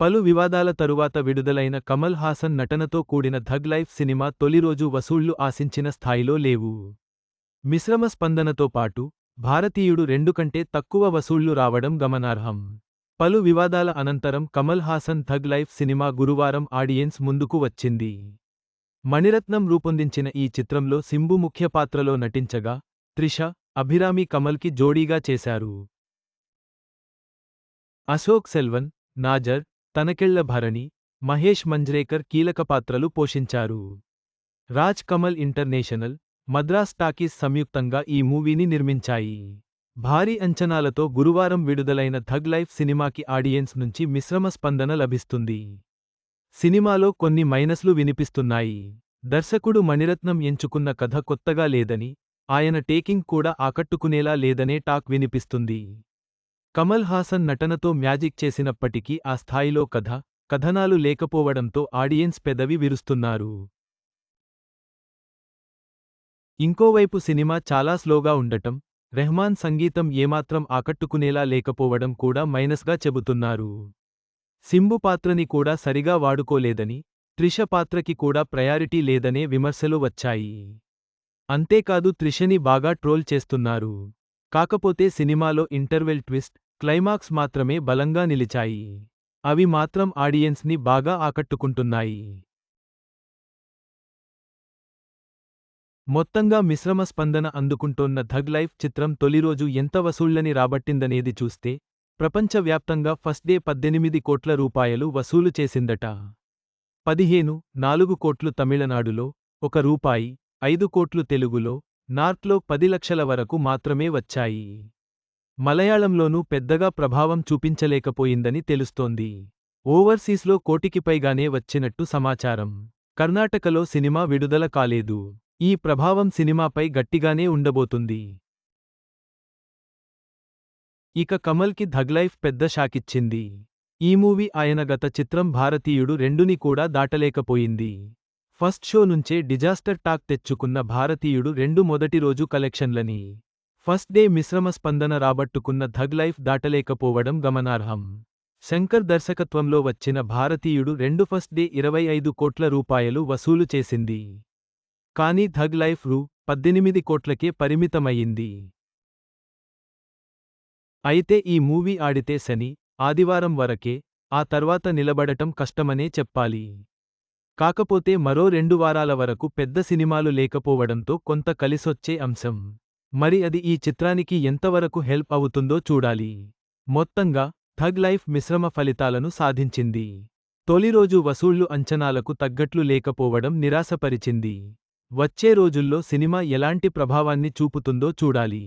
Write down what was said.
పలు వివాదాల తరువాత విడుదలైన కమల్ హాసన్ నటనతో కూడిన ధగ్ లైఫ్ సినిమా తొలి రోజు వసూళ్ళు ఆశించిన స్థాయిలో లేవు. మిశ్రమ స్పందనతో పాటు భారతీయుడు రెండు కంటే తక్కువ వసూళ్ళు రావడం గమనార్హం. పలు వివాదాల అనంతరం Kamal Haasan thug life cinema గురువారం ఆడియన్స్ ముందుకు వచ్చింది. మణిరత్నం రూపొందించిన ఈ చిత్రంలో సింబు ముఖ్య పాత్రలో నటించగా త్రిష అభిరామి కమల్కి జోడీగా చేశారు. అశోక్ సెల్వన్ నాజర్ తనకెళ్ళ భరణి మహేష్ మంజ్రేకర్ కీలక పాత్రలు పోషించారు. రాజ్ కమల్ ఇంటర్నేషనల్ మద్రాస్ టాకీస్ సంయుక్తంగా ఈ మూవీని నిర్మించాయి. భారీ అంచనాలతో గురువారం విడుదలైన థగ్ లైఫ్ సినిమాకి ఆడియన్స్ నుంచి మిశ్రమ స్పందన లభిస్తుంది. సినిమాలో కొన్ని మైనస్లు వినిపిస్తున్నాయి. దర్శకుడు మణిరత్నం ఎంచుకున్న కథ కొత్తగా లేదని ఆయన టేకింగ్ కూడా ఆకట్టుకునేలా లేదనే టాక్ వినిపిస్తుంది. కమల్ హాసన్ నటనతో మ్యాజిక్ చేసినప్పటికీ ఆ స్థాయిలో కథ కథనాలు లేకపోవడంతో ఆడియన్స్ పెదవి విరుస్తున్నారు. ఇంకోవైపు సినిమా చాలా స్లోగా ఉండటం రెహమాన్ సంగీతం ఏమాత్రం ఆకట్టుకునేలా లేకపోవడం కూడా మైనస్గా చెబుతున్నారు. సింబు పాత్రని కూడా సరిగా వాడుకోలేదని త్రిష పాత్రకి కూడా ప్రయారిటీ లేదనే విమర్శలు వచ్చాయి. అంతేకాదు త్రిషని బాగా ట్రోల్ చేస్తున్నారు. కాకపోతే సినిమాలో ఇంటర్వెల్ ట్విస్ట్ క్లైమాక్స్ మాత్రమే బలంగా నిలిచాయి. అవి మాత్రం ఆడియన్స్ని బాగా ఆకట్టుకుంటున్నాయి. మొత్తంగా మిశ్రమ స్పందన అందుకుంటోన్న ధగ్ లైఫ్ చిత్రం తొలిరోజు ఎంత వసూళ్ళని రాబట్టిందనేది చూస్తే ప్రపంచవ్యాప్తంగా ఫస్ట్ డే పద్దెనిమిది కోట్ల రూపాయలు వసూలు చేసిందట. పదిహేను నాలుగు కోట్లు తమిళనాడులో ఒక రూపాయి ఐదు కోట్లు తెలుగులో నార్త్లో పది లక్షల వరకు మాత్రమే వచ్చాయి. మలయాళంలోనూ పెద్దగా ప్రభావం చూపించలేకపోయిందని తెలుస్తోంది. ఓవర్సీస్లో కోటికి పైగానే వచ్చినట్టు సమాచారం. కర్ణాటకలో సినిమా విడుదల కాలేదు. ఈ ప్రభావం సినిమాపై గట్టిగానే ఉండబోతుంది. ఇక కమల్కి ధగ్లైఫ్ పెద్ద షాకిచ్చింది. ఈ మూవీ ఆయన గత చిత్రం భారతీయుడు రెండుని కూడా దాటలేకపోయింది. ఫస్ట్ షో నుంచే డిజాస్టర్ టాక్ తెచ్చుకున్న భారతీయుడు రెండు మొదటి రోజు కలెక్షన్లని ఫస్ట్ డే మిశ్రమ స్పందన రాబట్టుకున్న ధగ్ లైఫ్ దాటలేకపోవడం గమనార్హం. శంకర్ దర్శకత్వంలో వచ్చిన భారతీయుడు రెండు ఫస్ట్ డే ఇరవై ఐదు కోట్ల రూపాయలు వసూలు చేసింది. కానీ ధగ్ లైఫ్ రూ. పద్దెనిమిది కోట్లకే పరిమితమయ్యింది. అయితే ఈ మూవీ ఆడితే శని ఆదివారం వరకే ఆ తర్వాత నిలబడటం కష్టమనే చెప్పాలి. కాకపోతే మరో రెండు వారాల వరకు పెద్ద సినిమాలు లేకపోవడంతో కొంత కలిసొచ్చే అంశం. మరి అది ఈ చిత్రానికి ఎంతవరకు హెల్ప్ అవుతుందో చూడాలి. మొత్తంగా థగ్ లైఫ్ మిశ్రమ ఫలితాలను సాధించింది. తొలి రోజు వసూళ్ళు అంచనాలకు తగ్గట్లు లేకపోవడం నిరాశపరిచింది. వచ్చే రోజుల్లో సినిమా ఎలాంటి ప్రభావాన్ని చూపుతుందో చూడాలి.